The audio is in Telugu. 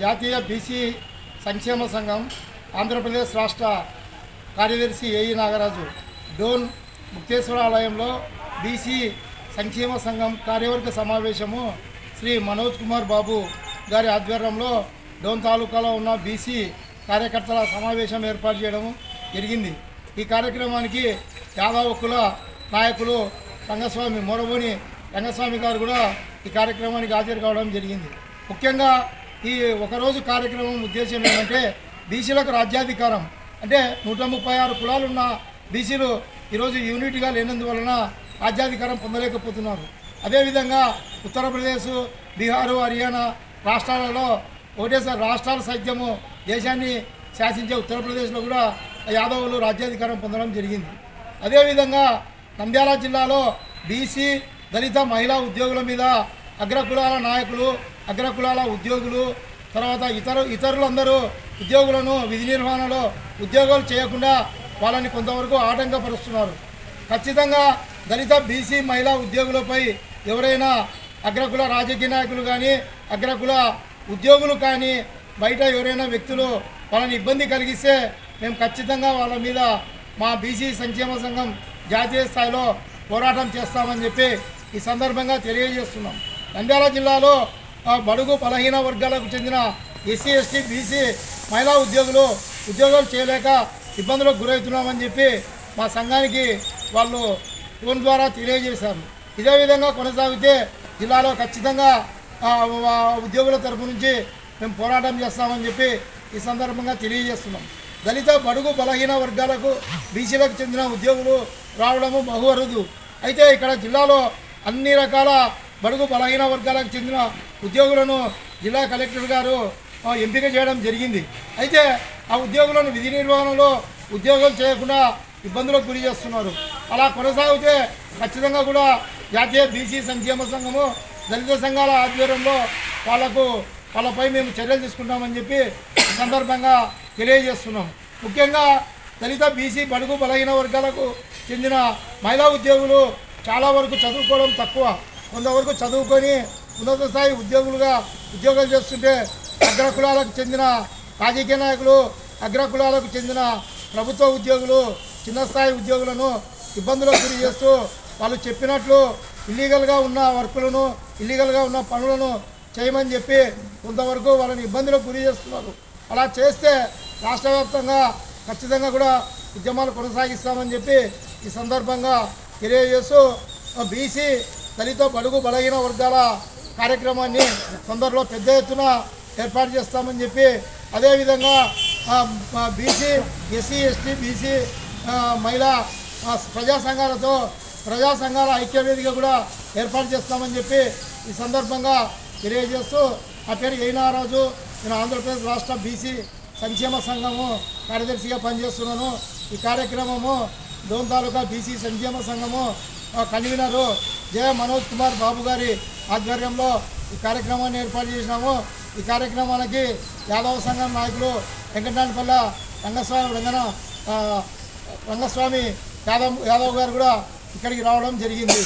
జాతీయ బీసీ సంక్షేమ సంఘం ఆంధ్రప్రదేశ్ రాష్ట్ర కార్యదర్శి ఏఈ నాగరాజు డోన్ ముక్తేశ్వర ఆలయంలో బీసీ సంక్షేమ సంఘం కార్యవర్గ సమావేశము శ్రీ మనోజ్ కుమార్ బాబు గారి ఆధ్వర్యంలో డోన్ తాలూకాలో ఉన్న బీసీ కార్యకర్తల సమావేశం ఏర్పాటు చేయడం జరిగింది. ఈ కార్యక్రమానికి యాదవ నాయకులు రంగస్వామి మోరబోని రంగస్వామి గారు కూడా ఈ కార్యక్రమానికి హాజరు కావడం జరిగింది. ముఖ్యంగా ఈ ఒకరోజు కార్యక్రమం ఉద్దేశం ఏంటంటే బీసీలకు రాజ్యాధికారం. అంటే నూట ముప్పై ఆరు కులాలున్న బీసీలు ఈరోజు యూనిట్గా లేనందువలన రాజ్యాధికారం పొందలేకపోతున్నారు. అదేవిధంగా ఉత్తరప్రదేశ్ బీహారు హర్యానా రాష్ట్రాలలో ఒకటేసారి రాష్ట్రాల సైత్యము దేశాన్ని శాసించే ఉత్తరప్రదేశ్లో కూడా యాదవులు రాజ్యాధికారం పొందడం జరిగింది. అదేవిధంగా నంద్యాల జిల్లాలో బీసీ దళిత మహిళా ఉద్యోగుల మీద అగ్రకులాల నాయకులు అగ్రకులాల ఉద్యోగులు తర్వాత ఇతర ఇతరులందరూ ఉద్యోగులను విధి నిర్వహణలో ఉద్యోగాలు చేయకుండా వాళ్ళని కొంతవరకు ఆటంకపరుస్తున్నారు. ఖచ్చితంగా దళిత బీసీ మహిళా ఉద్యోగులపై ఎవరైనా అగ్రకుల రాజకీయ నాయకులు కానీ అగ్రకుల ఉద్యోగులు కానీ బయట ఎవరైనా వ్యక్తులు వాళ్ళని ఇబ్బంది కలిగిస్తే మేము ఖచ్చితంగా వాళ్ళ మీద మా బీసీ సంక్షేమ సంఘం జాతీయ స్థాయిలో పోరాటం చేస్తామని చెప్పి ఈ సందర్భంగా తెలియజేస్తున్నాం. నంద్యాల జిల్లాలో బడుగు బలహీన వర్గాలకు చెందిన ఎస్సీ ఎస్టీ బీసీ మహిళా ఉద్యోగులు ఉద్యోగాలు చేయలేక ఇబ్బందులకు గురవుతున్నామని చెప్పి మా సంఘానికి వాళ్ళు ఫోన్ ద్వారా తెలియజేశారు. ఇదే విధంగా కొనసాగితే జిల్లాలో ఖచ్చితంగా ఉద్యోగుల తరపు నుంచి మేము పోరాటం చేస్తామని చెప్పి ఈ సందర్భంగా తెలియజేస్తున్నాం. దళిత బడుగు బలహీన వర్గాలకు బీసీలకు చెందిన ఉద్యోగులు రావడము బహు అరుదు. అయితే ఇక్కడ జిల్లాలో అన్ని రకాల బడుగు బలహీన వర్గాలకు చెందిన ఉద్యోగులను జిల్లా కలెక్టర్ గారు ఎంపిక చేయడం జరిగింది. అయితే ఆ ఉద్యోగులను విధి నిర్వహణలో ఉద్యోగాలు చేయకుండా ఇబ్బందులకు గురి చేస్తున్నారు. అలా కొనసాగితే ఖచ్చితంగా కూడా జాతీయ బీసీ సంక్షేమ సంఘము దళిత సంఘాల ఆధ్వర్యంలో వాళ్ళకు వాళ్ళపై మేము చర్యలు తీసుకుంటామని చెప్పి సందర్భంగా తెలియజేస్తున్నాం. ముఖ్యంగా దళిత బీసీ బడుగు బలహీన వర్గాలకు చెందిన మహిళా ఉద్యోగులు చాలా వరకు చదువుకోవడం తక్కువ. కొంతవరకు చదువుకొని ఉన్నత స్థాయి ఉద్యోగులుగా ఉద్యోగాలు చేస్తుంటే అగ్రకులాలకు చెందిన రాజకీయ నాయకులు అగ్రకులాలకు చెందిన ప్రభుత్వ ఉద్యోగులు చిన్న స్థాయి ఉద్యోగులను ఇబ్బందులకు గురి చేస్తూ వాళ్ళు చెప్పినట్లు ఇల్లీగల్గా ఉన్న వర్కులను ఇల్లీగల్గా ఉన్న పనులను చేయమని చెప్పి కొంతవరకు వాళ్ళని ఇబ్బందులకు గురి చేస్తున్నారు. అలా చేస్తే రాష్ట్ర వ్యాప్తంగా ఖచ్చితంగా కూడా ఉద్యమాలు కొనసాగిస్తామని చెప్పి ఈ సందర్భంగా తెలియజేస్తూ బీసీ దళిత బడుగు బలహీన వర్గాల కార్యక్రమాన్ని తొందరలో పెద్ద ఎత్తున ఏర్పాటు చేస్తామని చెప్పి అదేవిధంగా బీసీ ఎస్సీ ఎస్టీ బీసీ మహిళా ప్రజా సంఘాలతో ప్రజా సంఘాల ఐక్యవేదిక కూడా ఏర్పాటు చేస్తామని చెప్పి ఈ సందర్భంగా తెలియజేస్తూ నా పేరు ఏనారాజు. నేను ఆంధ్రప్రదేశ్ రాష్ట్ర బీసీ సంక్షేమ సంఘము కార్యదర్శిగా పనిచేస్తున్నాను. ఈ కార్యక్రమము డోన్ తాలూకా బీసీ సంక్షేమ సంఘము కన్వీనరు జయ మనోజ్ కుమార్ బాబు గారి ఆధ్వర్యంలో ఈ కార్యక్రమాన్ని ఏర్పాటు చేసినాము. ఈ కార్యక్రమానికి యాదవ సంఘం నాయకులు వెంకటనాయపల్ల రంగస్వామి రంగన రంగస్వామి యాదవ్ యాదవ్ గారు కూడా ఇక్కడికి రావడం జరిగింది.